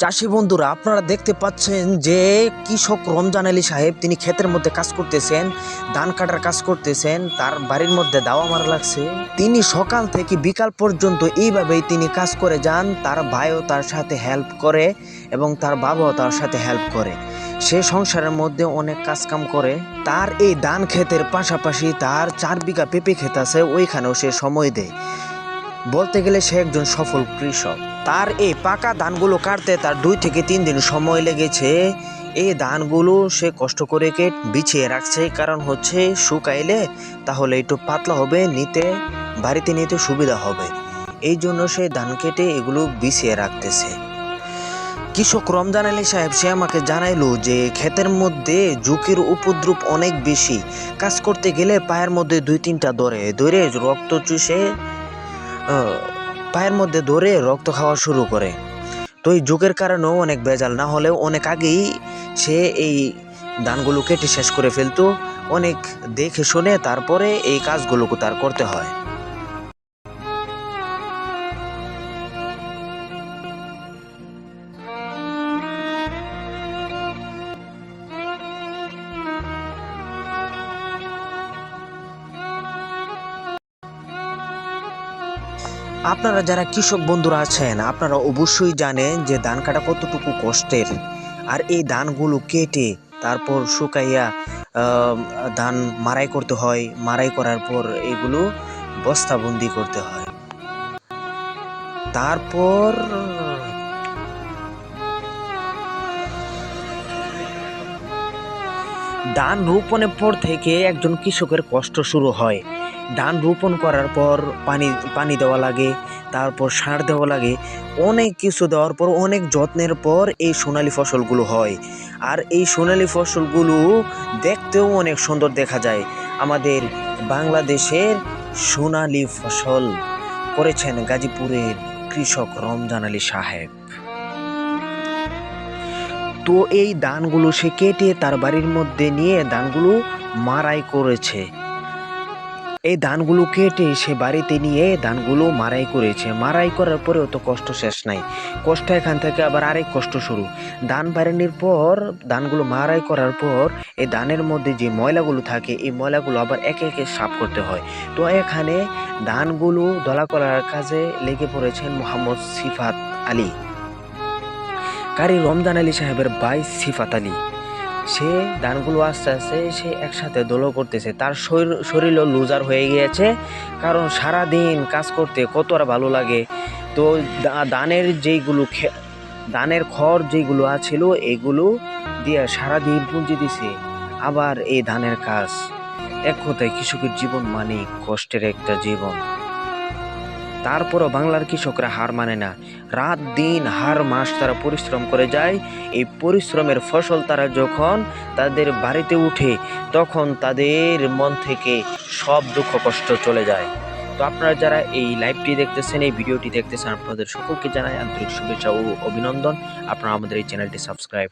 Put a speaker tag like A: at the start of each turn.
A: চাষি বন্ধুরা, আপনারা দেখতে পাচ্ছেন যে কৃষক রমজান আলী সাহেব তিনি ক্ষেতের মধ্যে কাজ করতেছেন, ধান কাটার কাজ করতেছেন, তার বাড়ির মধ্যে দাওয়া মারা লাগছে। তিনি সকাল থেকে বিকাল পর্যন্ত এইভাবেই তিনি কাজ করে যান, তার ভাইও তার সাথে হেল্প করে এবং তার বাবাও তার সাথে হেল্প করে। সে সংসারের মধ্যে অনেক কাজ কাম করে। তার এই ধান ক্ষেতের পাশাপাশি তার চার বিঘা পেঁপে ক্ষেত আছে, ওইখানেও সে সময় দেয়। বলতে গেলে সে একজন সফল কৃষক। তার এই পাকা ধানগুলো কাটতে তার দুই থেকে তিন দিন সময় লেগেছে। এই ধানগুলো সে কষ্ট করে কে বিছিয়ে রাখছে, কারণ হচ্ছে শুকাইলে তাহলে একটু পাতলা হবে, নিতে, বাড়িতে নিতে সুবিধা হবে। এই জন্য সে ধান কেটে এগুলো বিছিয়ে রাখতেছে। কৃষক রমজান আলী সাহেব, সে আমাকে জানাইলো যে ক্ষেতের মধ্যে ঝুঁকির উপদ্রব অনেক বেশি। কাজ করতে গেলে পায়ের মধ্যে দুই তিনটা ধরে ধরে রক্ত চুষে পায়ের মধ্যে ধরে রক্ত খাওয়া শুরু করে। তো এই যুগের কারণেও অনেক ভেজাল, না হলেও অনেক আগেই সে এই দানগুলো কেটে শেষ করে ফেলতো। অনেক দেখে শুনে তারপরে এই কাজগুলোকে তার করতে হয়। আপনারা যারা কৃষক বন্ধুরা আছেন, আপনারা অবশ্যই জানেন যে ধান কাটা কতটুকু কষ্টের। আর এই ধানগুলো কেটে তারপর শুকাইয়া ধান মারাই করতে হয়। মারাই করার পর এগুলো বস্তাবন্দি করতে হয়। তারপর, ধান রোপণের পর থেকে একজন কৃষকের কষ্ট শুরু হয়। ধান রোপণ করার পর পানি পানি দেওয়া লাগে, তারপর সার দেওয়া লাগে। অনেক কিছু দেওয়ার পর, অনেক যত্নের পর এই সোনালি ফসলগুলো হয়। আর এই সোনালি ফসলগুলো দেখতেও অনেক সুন্দর দেখা যায়। আমাদের বাংলাদেশের সোনালি ফসল করেছেন গাজীপুরের কৃষক রমজান আলী সাহেব। তো এই ধানগুলো সে কেটে তার বাড়ির মধ্যে নিয়ে ধানগুলো মারাই করেছে। এই ধানগুলো কেটে সে বাড়িতে নিয়ে ধানগুলো মারাই করেছে। মারাই করার পরেও তো কষ্ট শেষ নাই। কষ্ট এখান থেকে আবার আরেক কষ্ট শুরু। ধান বাড়ানোর পর ধানগুলো মারাই করার পর, এই ধানের মধ্যে যে ময়লাগুলো থাকে, এই ময়লাগুলো আবার একে একে সাফ করতে হয়। তো এখানে ধানগুলো দলা করার কাজে লেগে পড়েছেন মোহাম্মদ সিফাত আলী। কারি রমজান আলী সাহেবের ভাই সিফাত আলী। সে ধানগুলো আস্তে আস্তে সে একসাথে দোলো করতেছে। তার শরীর, শরীরও লুজার হয়ে গিয়েছে, কারণ সারা দিন কাজ করতে কতটা ভালো লাগে। তো ধানের যেইগুলো ধানের খড় যেগুলো আছিল, এগুলো দিয়ে সারাদিন পুঁজি দিছে। আবার এই ধানের কাজ, এক কথায় কৃষকের জীবন মানে কষ্টের একটা জীবন। তারপরও বাংলার কৃষকরা হার মানে না। রাত দিন হার মাস তারা পরিশ্রম করে যায়। এই পরিশ্রমের ফসল তারা যখন তাদের বাড়িতে উঠে, তখন তাদের মন থেকে সব দুঃখ কষ্ট চলে যায়। তো আপনারা যারা এই লাইভটি দেখতেছেন, এই ভিডিওটি দেখতেছেন, আপনাদের সকলকে জানাই আন্তরিক শুভেচ্ছা ও অভিনন্দন। আপনারা আমাদের এই চ্যানেলটি সাবস্ক্রাইব